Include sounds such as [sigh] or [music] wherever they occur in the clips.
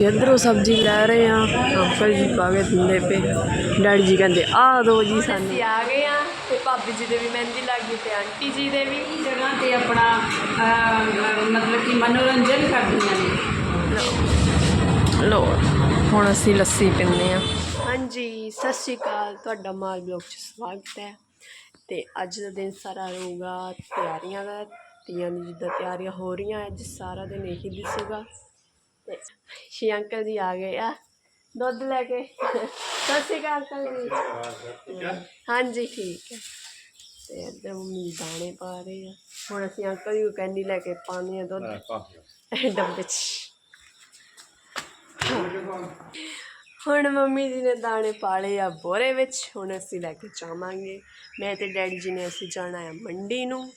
ਇੱਧਰੋਂ ਸਬਜ਼ੀ ਲੈ ਰਹੇ ਆ ਅੰਕਲ ਜੀ ਪਾ ਕੇ ਦਿੰਦੇ ਪਏ। ਡੈਡੀ ਜੀ ਕਹਿੰਦੇ ਆ ਦੋ ਜੀ ਸਾਨੂੰ। ਅਸੀਂ ਆ ਗਏ ਆ ਤੇ ਭਾਬੀ ਜੀ ਦੇ ਵੀ ਮਹਿੰਦੀ ਲੱਗ ਗਈ ਤੇ ਆਂਟੀ ਜੀ ਦੇ ਵੀ। ਜਗ੍ਹਾ ਤੇ ਆਪਣਾ ਅਹ, ਮਤਲਬ ਕਿ ਮਨੋਰੰਜਨ ਕਰਦੀਆਂ ਨੇ। ਲੋ ਹੁਣ ਅਸੀਂ ਲੱਸੀ ਪੀਂਦੇ ਆ ਹਾਂਜੀ ਸਤਿ ਸ਼੍ਰੀ ਅਕਾਲ। ਤੁਹਾਡਾ ਮਾਲ ਬਲੌਗ 'ਚ ਸਵਾਗਤ ਹੈ। ਤੇ ਅੱਜ ਦਾ ਦਿਨ ਸਾਰਾ ਰਹੂਗਾ ਤਿਆਰੀਆਂ ਦਾ। ਤੀਆਂ ਦੀ ਜਿੱਦਾਂ ਤਿਆਰੀਆਂ ਹੋ ਰਹੀਆਂ ਅੱਜ ਸਾਰਾ ਦਿਨ ਇਹੀ ਦਿਸੂਗਾ। ਤੇ ਸ਼ੀ ਅੰਕਲ ਜੀ ਆ ਗਏ ਆ। ਦੁੱਧ ਲੈ ਕੇ। ਸਤਿ ਸ਼੍ਰੀ ਅਕਾਲ ਅੰਕਲ ਜੀ ਹਾਂਜੀ ਠੀਕ ਹੈ ਤੇ ਇੱਧਰ ਮੰਮੀ ਦਾਣੇ ਪਾ ਰਹੇ ਆ। ਹੁਣ ਅਸੀਂ ਅੰਕਲ ਜੀ ਨੂੰ ਕੈਂਡੀ ਲੈ ਕੇ ਪਾਉਂਦੇ ਆ ਦੁੱਧ। ਡੱਬੇ 'ਚ। ਹੁਣ ਮੰਮੀ ਜੀ ਨੇ ਦਾਣੇ ਪਾਲੇ ਆ ਬੋਰੇ ਵਿੱਚ। ਹੁਣ ਅਸੀਂ ਲੈ ਕੇ ਜਾਵਾਂਗੇ। ਮੈਂ ਤੇ ਡੈਡੀ ਜੀ ਨੇ ਅਸੀਂ ਜਾਣਾ ਹੈ ਮੰਡੀ ਨੂੰ।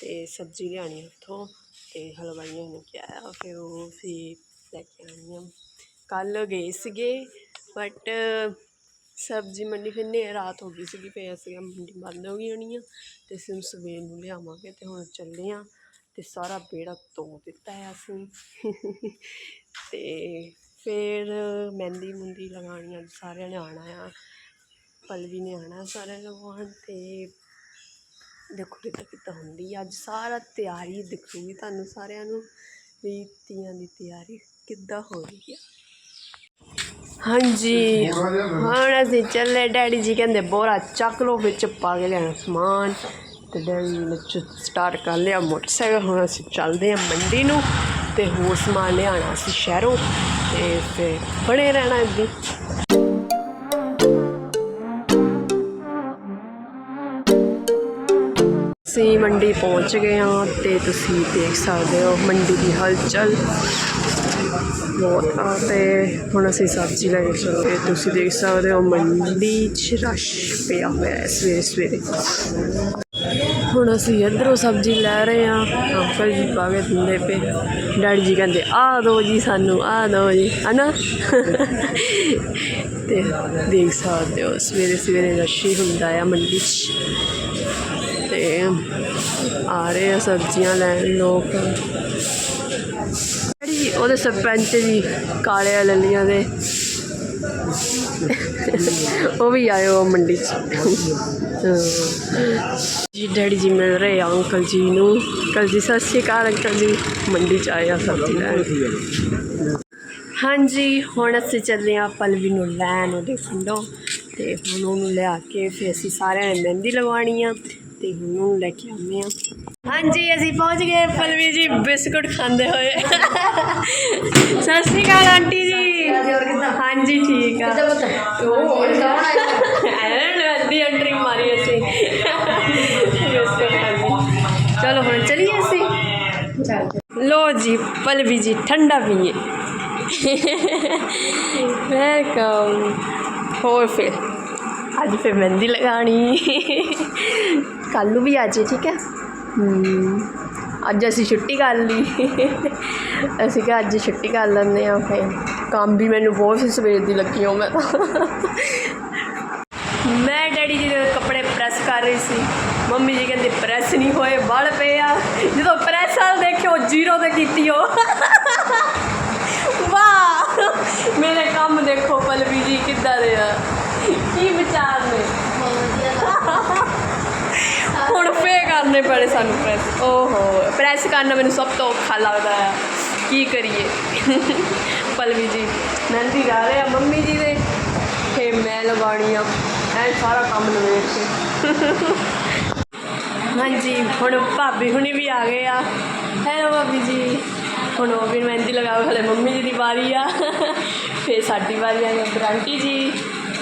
ਤੇ ਸਬਜ਼ੀ ਲਿਆਣੀ ਉੱਥੋਂ। ਤੇ ਹਲਵਾਈਆਂ ਨੇ ਕਿਹਾ ਆ ਫਿਰ ਉਹ ਫਿਰ ਲੈ ਕੇ ਆਉਣੀ ਆ ਕੱਲ ਗਏ ਸੀਗੇ ਬਟ ਸਬਜ਼ੀ ਮੰਡੀ ਫਿਰ ਨੇ ਰਾਤ ਹੋ ਗਈ ਸੀਗੀ, ਫਿਰ ਅਸੀਂ ਮੰਡੀ ਬੰਦ ਹੋ ਗਈ ਹੋਣੀ ਆ, ਤੇ ਅਸੀਂ ਹੁਣ ਸਵੇਰ ਨੂੰ ਲਿਆਵਾਂਗੇ ਤੇ ਹੁਣ ਚੱਲੇ ਆ, ਤੇ ਸਾਰਾ ਬੇੜਾ ਧੋ ਦਿੱਤਾ ਹੈ ਅਸੀਂ। ਤੇ ਫਿਰ ਮਹਿੰਦੀ ਮੁੰਦੀ ਲਗਾਉਣੀ ਆ ਸਾਰਿਆਂ ਨੇ ਆਉਣਾ ਆ, ਪਲਵੀ ਨੇ ਆਉਣਾ ਸਾਰਿਆਂ ਨੇ ਲਗਵਾਉਣ ਤੇ ਦੇਖੋ ਕਿੱਦਾਂ ਕਿੱਦਾਂ ਹੁੰਦੀ ਆ, ਅੱਜ ਸਾਰਾ ਤਿਆਰੀ ਦਿਖੂਗੀ ਤੁਹਾਨੂੰ ਸਾਰਿਆਂ ਨੂੰ, ਵੀ ਤੀਆਂ ਦੀ ਤਿਆਰੀ। ਕਿੱਦਾਂ ਹੋ ਰਹੀ ਆ? ਹਾਂਜੀ। ਹੁਣ ਅਸੀਂ ਚੱਲੇ। ਡੈਡੀ ਜੀ ਕਹਿੰਦੇ ਬੋਰਾ ਚੱਕ ਲਓ ਵਿੱਚ ਪਾ ਕੇ ਲਿਆਣਾ ਸਮਾਨ। ਤੇ ਡੈਡੀ ਜੀ ਨੇ ਸਟਾਰਟ ਕਰ ਲਿਆ ਮੋਟਰਸਾਈਕਲ। ਹੁਣ ਅਸੀਂ ਚੱਲਦੇ ਹਾਂ ਮੰਡੀ ਨੂੰ ਤੇ ਹੋਰ ਸਮਾਨ ਲਿਆਣਾ ਅਸੀਂ ਸ਼ਹਿਰੋਂ ਤੇ ਫਿਰ ਬਣੇ ਰਹਿਣਾ ਇੱਦੀ ਅਸੀਂ ਮੰਡੀ ਪਹੁੰਚ ਗਏ ਹਾਂ ਤੇ ਤੁਸੀਂ ਦੇਖ ਸਕਦੇ ਹੋ ਮੰਡੀ ਦੀ ਹਲਚਲ। ਬਹੁਤ ਆ ਤੇ ਹੁਣ ਅਸੀਂ ਸਬਜ਼ੀ ਲੈ ਕੇ ਚੱਲੇ ਤੁਸੀਂ ਦੇਖ ਸਕਦੇ ਹੋ ਮੰਡੀ 'ਚ ਰਸ਼ ਪਿਆ ਹੋਇਆ ਹੈ ਸਵੇਰੇ ਸਵੇਰੇ। ਹੁਣ ਅਸੀਂ ਇੱਧਰੋਂ ਸਬਜ਼ੀ ਲੈ ਰਹੇ ਹਾਂ। ਅੰਕਲ ਜੀ ਪਾ ਕੇ ਦਿੰਦੇ ਪਏ। ਡੈਡੀ ਜੀ ਕਹਿੰਦੇ ਆ ਦੋ ਜੀ ਸਾਨੂੰ ਆ ਦੋ ਜੀ। ਹਨਾ? ਤੇ ਦੇਖ ਸਕਦੇ ਹੋ, ਸਵੇਰੇ ਸਵੇਰੇ ਰਸ਼ ਹੀ ਹੁੰਦਾ ਆ ਮੰਡੀ 'ਚ। ਤੇ ਆ ਰਹੇ ਆ ਸਬਜ਼ੀਆਂ ਲੈਣ ਲੋਕ। ਜੀ ਉਹਦੇ ਸਰਪੰਚ ਜੀ ਕਾਲੇ ਲੱਲੀਆਂ ਦੇ। ਉਹ ਵੀ ਆਏ ਉਹ ਮੰਡੀ 'ਚ। ਜੀ, ਡੈਡੀ ਜੀ ਮਿਲ ਰਹੇ ਆ ਅੰਕਲ ਜੀ ਨੂੰ। ਅੰਕਲ ਜੀ, ਸਤਿ ਸ਼੍ਰੀ ਅਕਾਲ ਅੰਕਲ ਜੀ। ਮੰਡੀ 'ਚ ਆਏ ਆ ਸਬਜ਼ੀ ਲੈਣ ਹਾਂਜੀ, ਹੁਣ ਅਸੀਂ ਚੱਲੇ ਆ ਪਲਵੀ ਨੂੰ ਲੈਣ ਉਹਦੇ ਫੰਡੋ ਤੇ ਹੁਣ ਉਹਨੂੰ ਲਿਆ ਕੇ ਫਿਰ ਅਸੀਂ ਸਾਰਿਆਂ ਨੇ ਮਹਿੰਦੀ ਲਗਵਾਉਣੀ ਆ। ਤੇ ਹੁਣ ਉਹਨੂੰ ਲੈ ਕੇ ਆਉਂਦੇ ਆ। ਹਾਂਜੀ, ਅਸੀਂ ਪਹੁੰਚ ਗਏ ਪਲਵੀ ਜੀ, ਬਿਸਕੁਟ ਖਾਂਦੇ ਹੋਏ। ਸਤਿ ਸ਼੍ਰੀ ਅਕਾਲ, ਆਂਟੀ ਜੀ। ਹਾਂਜੀ, ਠੀਕ ਆ। ਐਨ ਅੱਧੀ ਐਂਟਰੀ ਮਾਰੀ ਅਸੀਂ। ਚਲੋ, ਹੁਣ ਚਲੀਏ ਅਸੀਂ। ਲੋ ਜੀ, ਪਲਵੀ ਜੀ, ਠੰਡਾ ਪੀਏ। ਵੈਲਕਮ। ਹੋਰ ਫਿਰ? ਅੱਜ ਫਿਰ ਮਹਿੰਦੀ ਲਗਾਣੀ ਕੱਲ ਨੂੰ ਵੀ ਆ ਜੀ ਠੀਕ ਹੈ ਅੱਜ ਅਸੀਂ ਛੁੱਟੀ ਕਰ ਲਈ। ਅਸੀਂ ਕਿਹਾ ਅੱਜ ਛੁੱਟੀ ਕਰ ਲੈਂਦੇ ਹਾਂ ਫਿਰ। ਕੰਮ ਵੀ ਮੈਨੂੰ ਬਹੁਤ ਸਵੇਰ ਦੀ ਲੱਗੀ ਹਾਂ ਮੈਂ ਤਾਂ। ਮੈਂ ਡੈਡੀ ਜੀ ਦੇ ਕੱਪੜੇ ਪ੍ਰੈਸ ਕਰ ਰਹੀ ਸੀ। ਮੰਮੀ ਜੀ ਕਹਿੰਦੇ ਪ੍ਰੈਸ ਨਹੀਂ ਹੋਏ, ਬਲ ਪਏ ਆ। ਜਦੋਂ ਪ੍ਰੈਸ ਵਾਲ ਦੇਖਿਓ, ਜ਼ੀਰੋ ਤੇ ਕੀਤੀ ਉਹ ਵਾਹ। ਮੇਰੇ ਕੰਮ ਦੇਖੋ, ਪਲਵੀ ਜੀ ਕਿੱਦਾਂ ਦੇ ਆ। ਕੀ ਵਿਚਾਰ ਨੇ? ਹੁਣ ਫੇ ਕਰਨੇ ਪੜੇ ਸਾਨੂੰ ਪ੍ਰੈਸ ਓਹੋ ਪ੍ਰੈਸ ਕਰਨਾ ਮੈਨੂੰ ਸਭ ਤੋਂ ਔਖਾ ਲੱਗਦਾ ਆ। ਕੀ ਕਰੀਏ? ਪਲਵੀ ਜੀ। ਮਹਿੰਦੀ ਲਾ ਰਹੇ ਆ ਮੰਮੀ ਜੀ ਦੇ। ਤੇ ਮੈਂ ਲਗਾਉਣੀ ਆ। ਐ ਸਾਰਾ ਕੰਮ ਨਵੇੜ ਕੇ। ਹਾਂਜੀ ਹੁਣ ਭਾਬੀ ਹੁਣੀ ਵੀ ਆ ਗਏ ਆ। ਹੈਲੋ ਭਾਬੀ ਜੀ। ਹੁਣ ਉਹ ਵੀ ਮਹਿੰਦੀ ਲਗਾਓ ਹਲੇ ਮੰਮੀ ਜੀ ਦੀ ਵਾਰੀ ਆ। ਫੇਰ ਸਾਡੀ ਵਾਰੀ ਆ ਗਈ ਆਂਟੀ ਜੀ।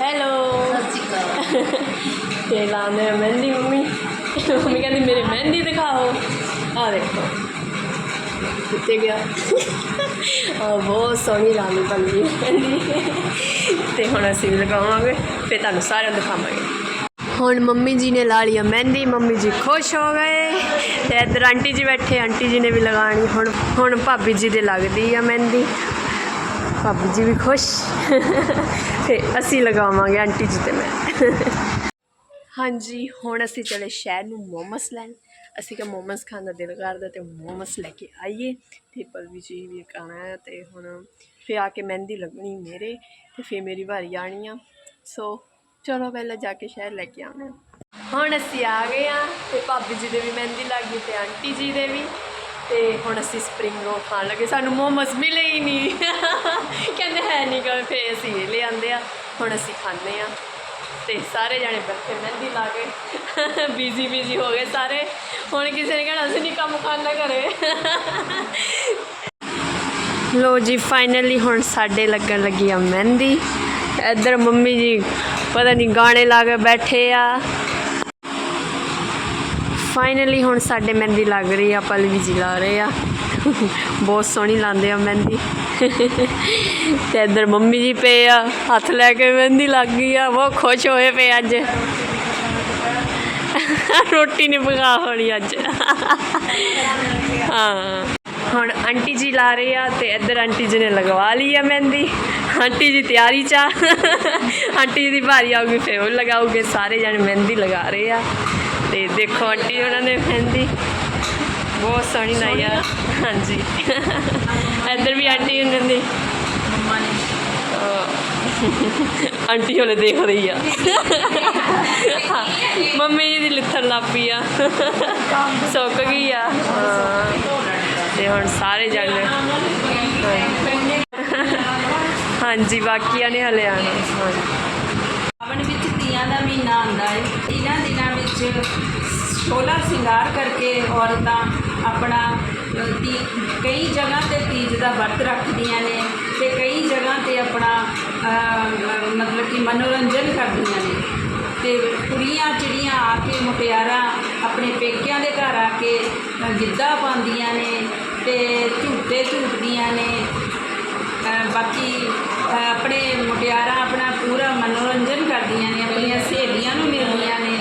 ਹੈਲੋ। ਤੇ ਲਾਉਂਦੇ ਮਹਿੰਦੀ ਮੰਮੀ। ਮੰਮੀ ਕਹਿੰਦੀ, ਮੇਰੇ ਮਹਿੰਦੀ ਦਿਖਾਓ। ਆ ਦੇਖੋ। ਕਿੱਥੇ ਗਿਆ। ਆ ਬਹੁਤ ਸੋਹਣੀ ਲਾਉਣੀ ਪੰਦੀ ਮਹਿੰਦੀ। ਤੇ ਹੁਣ ਅਸੀਂ ਵੀ ਲਗਾਵਾਂਗੇ, ਫੇਰ ਤੁਹਾਨੂੰ ਸਾਰਿਆਂ ਨੂੰ ਦਿਖਾਵਾਂਗੇ। ਹੁਣ ਮੰਮੀ ਜੀ ਨੇ ਲਾ ਲਿਆ ਮਹਿੰਦੀ, ਮੰਮੀ ਜੀ ਖੁਸ਼ ਹੋ ਗਏ। ਤੇ ਇੱਧਰ ਆਂਟੀ ਜੀ ਬੈਠੇ, ਆਂਟੀ ਜੀ ਨੇ ਵੀ ਲਗਾਣੀ ਹੁਣ ਹੁਣ ਭਾਬੀ ਜੀ ਦੇ ਲੱਗਦੀ ਆ ਮਹਿੰਦੀ। ਭਾਬੀ ਜੀ ਵੀ ਖੁਸ਼। ਤੇ ਅਸੀਂ ਲਗਾਵਾਂਗੇ ਆਂਟੀ ਜੀ ਤੇ ਮੈਂ। ਹਾਂਜੀ, ਹੁਣ ਅਸੀਂ ਚਲੇ ਸ਼ਹਿਰ ਨੂੰ ਮੋਮਸ ਲੈਣ। ਅਸੀਂ ਕਿ ਮੋਮਸ ਖਾਣ ਦਾ ਦਿਲ ਕਰਦਾ ਤੇ ਮੋਮਸ ਲੈ ਕੇ ਆਈਏ ਤੇ ਪਲਵੀ ਜੀ ਵੀ ਖਾਣਾ ਹੈ ਤੇ ਹੁਣ ਫਿਰ ਆ ਕੇ ਮਹਿੰਦੀ ਲੱਗਣੀ ਮੇਰੇ ਤੇ ਫਿਰ ਮੇਰੀ ਵਾਰੀ ਆਣੀ ਆ। ਸੋ ਚਲੋ ਪਹਿਲਾਂ ਜਾ ਕੇ ਸ਼ਹਿਰ ਲੈ ਕੇ ਆਉਣਾ ਹੁਣ ਅਸੀਂ ਆ ਗਏ ਆ ਤੇ ਭਾਬੀ ਜੀ ਦੇ ਵੀ ਮਹਿੰਦੀ ਲੱਗ ਗਈ ਤੇ ਆਂਟੀ ਜੀ ਦੇ ਵੀ ਤੇ ਹੁਣ ਅਸੀਂ ਸਪਰਿੰਗ ਰੋਲ ਖਾਣ ਲੱਗੇ। ਸਾਨੂੰ ਮੋਮਸ ਮਿਲੇ ਹੀ ਨਹੀਂ। [laughs] ਕਹਿੰਦੇ ਹੈ ਨਹੀਂ ਗਾ ਫੇ ਅਸੀਂ ਇਹ ਲੈ ਆਂਦੇ ਆ ਹੁਣ ਅਸੀਂ ਖਾਂਦੇ ਆ ਤੇ ਸਾਰੇ ਜਾਣੇ ਬੈਠੇ ਮਹਿੰਦੀ ਲਾ ਕੇ। ਬੀਜ਼ੀ ਬੀਜ਼ੀ ਹੋ ਗਏ ਸਾਰੇ। ਹੁਣ ਕਿਸੇ ਨੇ ਕਹਿਣਾ, ਅਸੀਂ ਨਹੀਂ ਕੰਮ ਕਰਨਾ ਘਰੇ। ਲੋ ਜੀ ਫਾਈਨਲੀ ਹੁਣ ਸਾਡੇ ਲੱਗਣ ਲੱਗੀ ਆ ਮਹਿੰਦੀ। ਇੱਧਰ ਮੰਮੀ ਜੀ ਪਤਾ ਨਹੀਂ ਗਾਣੇ ਲਾ ਕੇ ਬੈਠੇ ਆ। ਫਾਈਨਲੀ ਹੁਣ ਸਾਡੇ ਮਹਿੰਦੀ ਲੱਗ ਰਹੀ ਆ ਪਲਵੀ ਜੀ ਲਾ ਰਹੇ ਆ। ਬਹੁਤ ਸੋਹਣੀ ਲਾਉਂਦੇ ਆ ਮਹਿੰਦੀ। ਤੇ ਇੱਧਰ ਮੰਮੀ ਜੀ ਪਏ ਆ, ਹੱਥ ਲੈ ਕੇ ਮਹਿੰਦੀ ਲੱਗ ਗਈ ਆ, ਬਹੁਤ ਖੁਸ਼ ਹੋਏ ਪਏ ਅੱਜ। ਰੋਟੀ ਨਹੀਂ ਪਕਾ ਹੋਣੀ ਅੱਜ। ਹਾਂ। ਹੁਣ ਆਂਟੀ ਜੀ ਲਾ ਰਹੇ ਆ ਤੇ ਇੱਧਰ ਆਂਟੀ ਜੀ ਨੇ ਲਗਵਾ ਲਈ ਆ ਮਹਿੰਦੀ। ਆਂਟੀ ਜੀ ਤਿਆਰੀ ਚ ਆਂਟੀ ਜੀ ਦੀ ਭਾਰੀ ਆਊਗੀ, ਫਿਰ ਉਹ ਲਗਾਉਗੇ ਸਾਰੇ ਜਣੇ ਮਹਿੰਦੀ ਲਗਾ ਰਹੇ ਆ। ਤੇ ਦੇਖੋ ਆਂਟੀ ਉਹਨਾਂ ਨੇ ਮਹਿੰਦੀ। ਬਹੁਤ ਸੋਹਣੀ ਲਾਈ ਆ। ਹਾਂਜੀ। ਇੱਧਰ ਵੀ ਆਂਟੀ ਉਹਨਾਂ ਦੀ ਮੰਮਾ ਨੇ। ਆਂਟੀ ਹਲੇ ਦੇਖ ਰਹੀ ਆ। ਮੰਮੀ ਜੀ ਦੀ ਲਿੱਥਣ ਲੱਗ ਪਈ ਆ। ਸੁੱਕ ਗਈ ਆ। ਤੇ ਹੁਣ ਸਾਰੇ ਜਾਣੇ ਹਾਂਜੀ ਬਾਕੀਆਂ ਨੇ ਹਲੇ ਆਣਾ ਹਾਂਜੀ ਸਾਵਣ ਵਿੱਚ ਤੀਆਂ ਦਾ ਮਹੀਨਾ ਆਉਂਦਾ ਹੈ ਇਹਨਾਂ ਦਿਨਾਂ ਵਿੱਚ ਛੋਲਾ ਸ਼ਿੰਗਾਰ ਕਰਕੇ ਔਰਤਾਂ ਆਪਣਾ ਤੀ ਕਈ ਜਗ੍ਹਾ ਤੇ ਤੀਜ ਦਾ ਵਰਤ ਰੱਖਦੀਆਂ ਨੇ ਤੇ ਕਈ ਜਗ੍ਹਾ ਤੇ ਆਪਣਾ ਮਤਲਬ ਕਿ ਮਨੋਰੰਜਨ ਕਰਦੀਆਂ ਨੇ। ਤੇ ਕੁੜੀਆਂ ਚਿੜੀਆਂ ਆ ਕੇ ਮੁਟਿਆਰਾਂ ਆਪਣੇ ਪੇਕਿਆਂ ਦੇ ਘਰ ਆ ਕੇ ਗਿੱਧਾ ਪਾਉਂਦੀਆਂ ਨੇ ਤੇ ਝੂਟੇ ਝੂਟਦੀਆਂ ਨੇ। ਬਾਕੀ ਆਪਣੇ ਮੁਟਿਆਰਾਂ ਆਪਣਾ ਪੂਰਾ ਮਨੋਰੰਜਨ ਕਰਦੀਆਂ ਨੇ ਆਪਣੀਆਂ ਸਹੇਲੀਆਂ ਨੂੰ ਮਿਲਦੀਆਂ ਨੇ।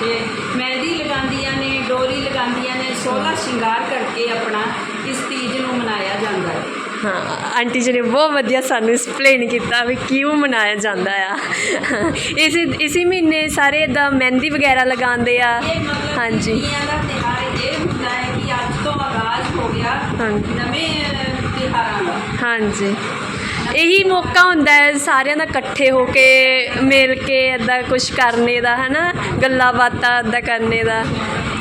ਤੇ ਮਹਿੰਦੀ ਲਗਾਉਂਦੀਆਂ ਨੇ ਡੋਰੀ ਲਗਾਉਂਦੀਆਂ ਨੇ ਸੋਹਣਾ ਸ਼ਿੰਗਾਰ ਕਰਕੇ ਆਪਣਾ ਇਸ ਤੀਜ ਨੂੰ ਮਨਾਇਆ ਜਾਂਦਾ ਹੈ। ਹਾਂ ਆਂਟੀ ਜੀ ਨੇ ਬਹੁਤ ਵਧੀਆ ਸਾਨੂੰ ਐਕਸਪਲੇਨ ਕੀਤਾ ਵੀ ਕਿਉਂ ਮਨਾਇਆ ਜਾਂਦਾ ਆ। ਇਸੇ ਇਸੇ ਮਹੀਨੇ ਸਾਰੇ ਇਦਾਂ ਮਹਿੰਦੀ ਵਗੈਰਾ ਲਗਾਉਂਦੇ ਆ। ਇਹ ਮਤਲਬ ਹਾਂਜੀ। ਤੀਆਂ ਦਾ ਤਿਉਹਾਰ ਇਹ ਹੁੰਦਾ ਹੈ ਕਿ ਅੱਜ ਤੋਂ ਆਗਾਜ਼ ਹੋ ਗਿਆ ਹਾਂਜੀ। ਨਵੇਂ ਅ, ਤਿਉਹਾਰਾਂ ਦਾ। ਹਾਂਜੀ। ਇਹੀ ਮੌਕਾ ਹੁੰਦਾ ਹੈ ਸਾਰਿਆਂ ਦਾ ਇਕੱਠੇ ਹੋ ਕੇ ਮਿਲ ਕੇ ਇਦਾਂ ਕੁਝ ਕਰਨੇ ਦਾ ਹਨਾ? ਗੱਲਾਂ ਬਾਤਾਂ ਇਦਾਂ ਕਰਨੇ ਦਾ।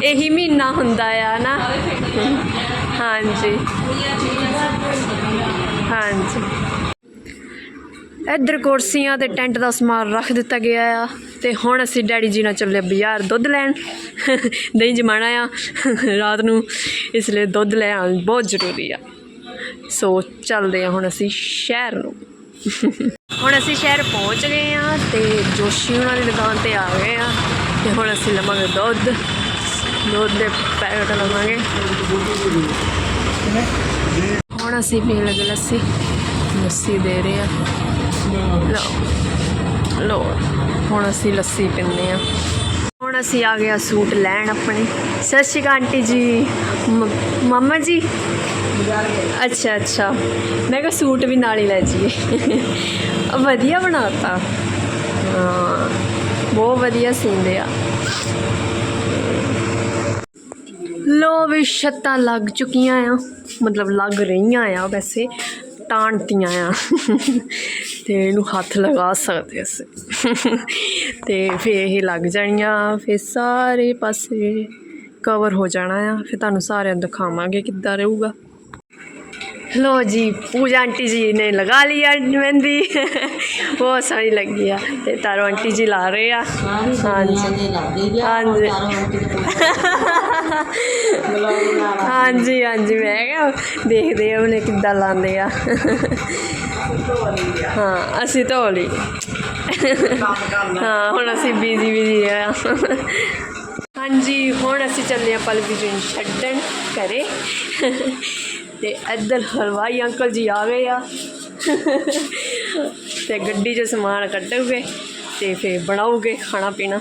ਇਹੀ ਮਹੀਨਾ ਹੁੰਦਾ ਆ ਨਾ ਹਾਂਜੀ। ਹਾਂਜੀ। ਇੱਧਰ ਕੁਰਸੀਆਂ ਤੇ ਟੈਂਟ ਦਾ ਸਮਾਨ ਰੱਖ ਦਿੱਤਾ ਗਿਆ ਆ, ਤੇ ਹੁਣ ਅਸੀਂ ਡੈਡੀ ਜੀ ਨਾਲ ਚੱਲੇ ਬਾਜ਼ਾਰ ਦੁੱਧ ਲੈਣ। ਦਹੀਂ ਜਮਾਣਾ ਆ, ਰਾਤ ਨੂੰ, ਇਸ ਲਈ ਦੁੱਧ ਲੈ ਆਉਣਾ ਬਹੁਤ ਜ਼ਰੂਰੀ ਆ। ਸੋ ਚੱਲਦੇ ਆ ਹੁਣ ਅਸੀਂ ਸ਼ਹਿਰ ਨੂੰ। ਹੁਣ ਅਸੀਂ ਸ਼ਹਿਰ ਪਹੁੰਚ ਗਏ ਆ, ਤੇ ਜੋਸ਼ੀ ਉਹਨਾਂ ਦੀ ਦੁਕਾਨ ਤੇ ਆ ਗਏ ਆ, ਤੇ ਹੁਣ ਅਸੀਂ ਲਵਾਂਗੇ ਦੁੱਧ। ਦੁੱਧ ਦੇ ਪੈਕਟ ਲਵਾਂਗੇ। ਹੁਣ ਅਸੀਂ ਪੀਣ ਲੱਗੇ ਲੱਸੀ। ਲੱਸੀ ਦੇ ਰਹੇ ਆ। ਲਓ। ਲਓ, ਹੁਣ ਅਸੀਂ ਲੱਸੀ ਪੀਂਦੇ ਆ। ਹੁਣ ਅਸੀਂ ਆ ਗਏ ਸੂਟ ਲੈਣ ਆਪਣੇ। ਸਤਿ ਸ਼੍ਰੀ ਅਕਾਲ ਆਂਟੀ ਜੀ। ਮ- ਮਾਮਾ ਜੀ? ਅੱਛਾ ਅੱਛਾ। ਮੈਂ ਕਿਹਾ ਸੂਟ ਵੀ ਨਾਲ ਹੀ ਲੈ ਜੀਏ ਵਧੀਆ ਬਣਾਤਾ। ਹਾਂ, ਬਹੁਤ ਵਧੀਆ ਸੀਂਦੇ ਆ ਲੋ ਵੀ ਛੱਤਾਂ ਲੱਗ ਚੁੱਕੀਆਂ ਆ। ਮਤਲਬ ਲੱਗ ਰਹੀਆਂ ਆ ਵੈਸੇ, ਤਾਣਤੀਆਂ ਆ। ਤੇ ਇਹਨੂੰ ਹੱਥ ਲਗਾ ਸਕਦੇ ਅਸੀਂ। ਤੇ ਫਿਰ ਇਹ ਲੱਗ ਜਾਣੀਆਂ, ਫਿਰ ਸਾਰੇ ਪਾਸੇ ਕਵਰ ਹੋ ਜਾਣਾ ਆ। ਫਿਰ ਤੁਹਾਨੂੰ ਸਾਰਿਆਂ ਨੂੰ ਦਿਖਾਵਾਂਗੇ ਕਿੱਦਾਂ ਰਹੂਗਾ। ਲੋ ਜੀ ਪੂਜਾ ਆਂਟੀ ਜੀ ਨੇ ਲਗਾ ਲਿਆ ਮਹਿੰਦੀ। ਬਹੁਤ ਸੋਹਣੀ ਲੱਗੀ ਆ। ਤੇ ਤਾਰੋ ਆਂਟੀ ਜੀ ਲਾ ਰਹੇ ਆ। ਹਾਂਜੀ। ਹਾਂਜੀ। ਹਾਂਜੀ। ਹਾਂਜੀ ਮੈਂ ਕਿਹਾ ਦੇਖਦੇ ਆ ਉਹਨੇ ਕਿੱਦਾਂ ਲਾਉਂਦੇ ਆ। ਹਾਂ ਅਸੀਂ ਧੋ ਲਈ। ਹਾਂ ਹੁਣ ਅਸੀਂ ਬੀਜ਼ੀ ਬੀਜ਼ੀ ਆ। ਹਾਂਜੀ ਹੁਣ ਅਸੀਂ ਚੱਲੇ ਆ ਪਲਵੀ ਜੀ ਛੱਡਣ ਘਰੇ। ਤੇ ਇੱਧਰ ਹਲਵਾਈ ਅੰਕਲ ਜੀ ਆ ਗਏ ਆ। ਤੇ ਗੱਡੀ 'ਚ ਸਮਾਨ ਕੱਢੂਗੇ ਤੇ ਫਿਰ ਬਣਾਉਗੇ ਖਾਣਾ ਪੀਣਾ।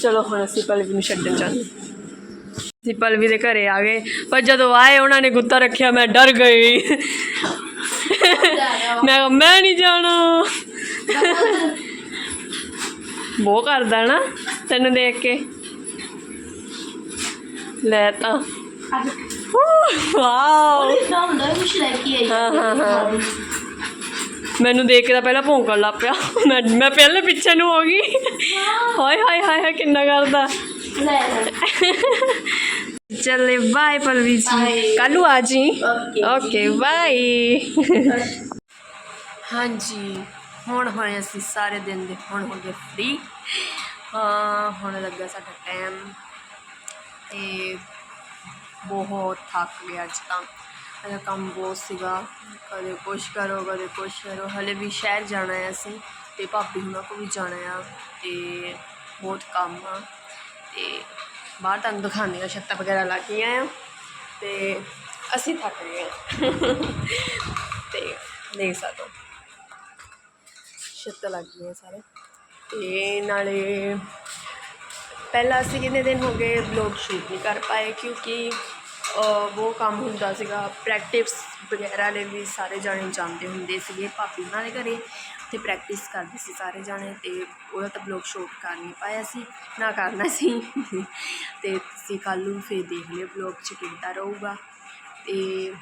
ਚਲੋ ਹੁਣ ਅਸੀਂ ਪਲਵੀ ਨੂੰ ਛੱਡਣ ਚੱਲਦੇ ਅਸੀਂ ਪਲਵੀ ਦੇ ਘਰੇ ਆ ਗਏ ਪਰ ਜਦੋਂ ਆਏ ਉਹਨਾਂ ਨੇ ਗੁੱਤਾ ਰੱਖਿਆ ਮੈਂ ਡਰ ਗਈ। ਮੈਂ ਕਿਹਾ, ਮੈਂ ਨਹੀਂ ਜਾਣਾ। ਬੋ ਕਰਦਾ ਨਾ ਤੈਨੂੰ ਦੇਖ ਕੇ। ਲੈ ਤਾਂ। ਵਾਓ। ਇਦਾਂ ਹੁੰਦਾ ਕੁਝ ਲੈ ਕੇ ਆਈ ਹਾਂ, ਹਾਂ, ਹਾਂ। ਮੈਨੂੰ ਦੇਖ ਕੇ ਤਾਂ ਪਹਿਲਾਂ ਭੌਂਕਣ ਲੱਗ ਪਿਆ। ਮੈਂ ਮੈਂ ਪਹਿਲੇ ਪਿੱਛੇ ਨੂੰ ਹੋ ਗਈ। ਹਾਏ ਹਾਏ ਹਾਏ ਹਾਏ ਕਿੰਨਾ ਕਰਦਾ। ਲੈ ਲੈ। ਚੱਲੇ ਬਾਏ ਪਲਵੀ ਜੀ। Bye. ਕੱਲੂ ਆ ਜੀ। Okay. Okay bye. ਹਾਂਜੀ ਹੁਣ ਹੋਏ ਅਸੀਂ ਸਾਰੇ ਦਿਨ ਦੇ ਹੁਣ ਹੋ ਗਏ ਫ੍ਰੀ ਹਾਂ ਹੁਣ ਲੱਗਾ ਸਾਡਾ ਟਾਈਮ ਤੇ ਬਹੁਤ ਥੱਕ ਗਿਆ ਅੱਜ ਤਾਂ। ਅਜਾ ਕੰਮ ਬਹੁਤ ਸੀਗਾ। ਕਦੇ ਕੁਛ ਕਰੋ, ਕਦੇ ਕੁਛ ਕਰੋ। ਹਲੇ ਵੀ ਸ਼ਹਿਰ ਜਾਣਾ ਹੈ ਅਸੀਂ ਤੇ ਭਾਬੀ ਹੁਣਾਂ ਕੋ ਵੀ ਜਾਣਾ ਆ ਤੇ ਬਹੁਤ ਕੰਮ ਆ। ਤੇ ਬਾਹਰ ਤੁਹਾਨੂੰ ਦਿਖਾਉਂਦੀ ਹਾਂ, ਛੱਤਾਂ ਵਗੈਰਾ ਲੱਗ ਗਈਆਂ ਆ। ਤੇ ਅਸੀਂ ਥੱਕ ਗਏ ਹਾਂ। ਤੇ ਨਹੀਂ ਸਕੋ ਛੱਤਾਂ ਲੱਗ ਗਈਆਂ ਸਾਰੇ। ਤੇ ਨਾਲੇ ਪਹਿਲਾਂ ਅਸੀਂ ਕਿੰਨੇ ਦਿਨ ਹੋ ਗਏ ਬਲੌਗ ਸ਼ੂਟ ਨਹੀਂ ਕਰ ਪਾਏ ਕਿਉਂਕਿ ਅਹ, ਉਹ ਕੰਮ ਹੁੰਦਾ ਸੀਗਾ। ਪ੍ਰੈਕਟਿਸ ਵਗੈਰਾ ਲਈ ਵੀ ਸਾਰੇ ਜਾਣੇ ਜਾਂਦੇ ਹੁੰਦੇ ਸੀਗੇ ਭਾਬੀ ਉਹਨਾਂ ਦੇ ਘਰੇ ਤੇ ਪ੍ਰੈਕਟਿਸ ਕਰਦੇ ਸੀ ਸਾਰੇ ਜਾਣੇ ਤੇ ਉਹਦਾ ਤਾਂ ਬਲੌਗ ਸ਼ੂਟ ਕਰ ਨਹੀਂ ਪਾਇਆ ਸੀ ਨਾ ਕਰਨਾ ਸੀ। ਤੇ ਤੁਸੀਂ ਕੱਲ੍ਹ ਨੂੰ ਫਿਰ ਦੇਖ ਲਿਓ ਬਲੌਗ 'ਚ ਕਿੱਦਾਂ ਰਹੂਗਾ। ਤੇ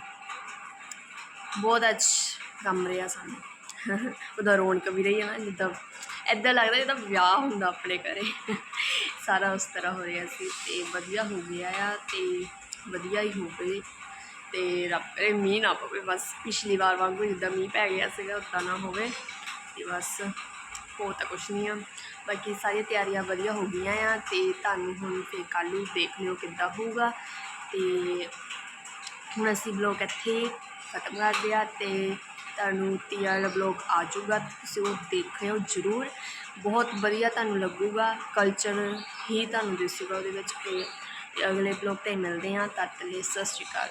ਬਹੁਤ ਅੱਜ ਕੰਮ ਰਿਹਾ ਸਾਨੂੰ। ਉਹਦਾ ਰੌਣਕ ਵੀ ਰਹੀ ਹੈ ਨਾ ਜਿੱਦਾਂ ਐਦਾਂ ਲੱਗਦਾ ਜਿੱਦਾਂ ਵਿਆਹ ਹੁੰਦਾ ਆਪਣੇ ਘਰੇ। ਸਾਰਾ ਉਸ ਤਰ੍ਹਾਂ ਹੋ ਰਿਹਾ ਸੀ ਅਤੇ ਵਧੀਆ ਹੋ ਗਿਆ ਆ ਅਤੇ ਵਧੀਆ ਹੀ ਹੋ ਗਏ। ਤੇ ਰੱਬ ਕਰੇ ਮੀਂਹ ਨਾ ਪਵੇ, ਬਸ ਪਿਛਲੀ ਵਾਰ ਵਾਂਗੂ ਜਿੱਦਾਂ ਮੀਂਹ ਪੈ ਗਿਆ ਸੀਗਾ, ਉਦਾਂ ਨਾ ਹੋਵੇ ਅਤੇ ਬਸ ਹੋਰ ਤਾਂ ਕੁਛ ਨਹੀਂ ਆ। ਬਾਕੀ ਸਾਰੀਆਂ ਤਿਆਰੀਆਂ ਵਧੀਆ ਹੋ ਗਈਆਂ ਆ ਅਤੇ ਤੁਹਾਨੂੰ ਹੁਣ ਫੇਰ ਕੱਲ੍ਹ ਨੂੰ ਦੇਖ ਲਿਓ ਕਿੱਦਾਂ ਹੋਊਗਾ। ਅਤੇ ਹੁਣ ਅਸੀਂ ਬਲੌਗ ਇੱਥੇ ਖਤਮ ਕਰਦੇ ਆ ਅਤੇ ਤੁਹਾਨੂੰ ਤੀਆ ਵਾਲਾ ਬਲੌਗ ਆ ਜਾਊਗਾ, ਤੁਸੀਂ ਉਹ ਦੇਖਿਓ ਜ਼ਰੂਰ। ਬਹੁਤ ਵਧੀਆ ਤੁਹਾਨੂੰ ਲੱਗੂਗਾ ਕਲਚਰ ਹੀ ਤੁਹਾਨੂੰ ਦਿਸੂਗਾ ਉਹਦੇ ਵਿੱਚ ਤੇ ਅਗਲੇ ਬਲੌਗ ਤੇ ਮਿਲਦੇ ਹਾਂ। ਤਦ ਲਈ ਸਤਿ ਸ਼੍ਰੀ ਅਕਾਲ।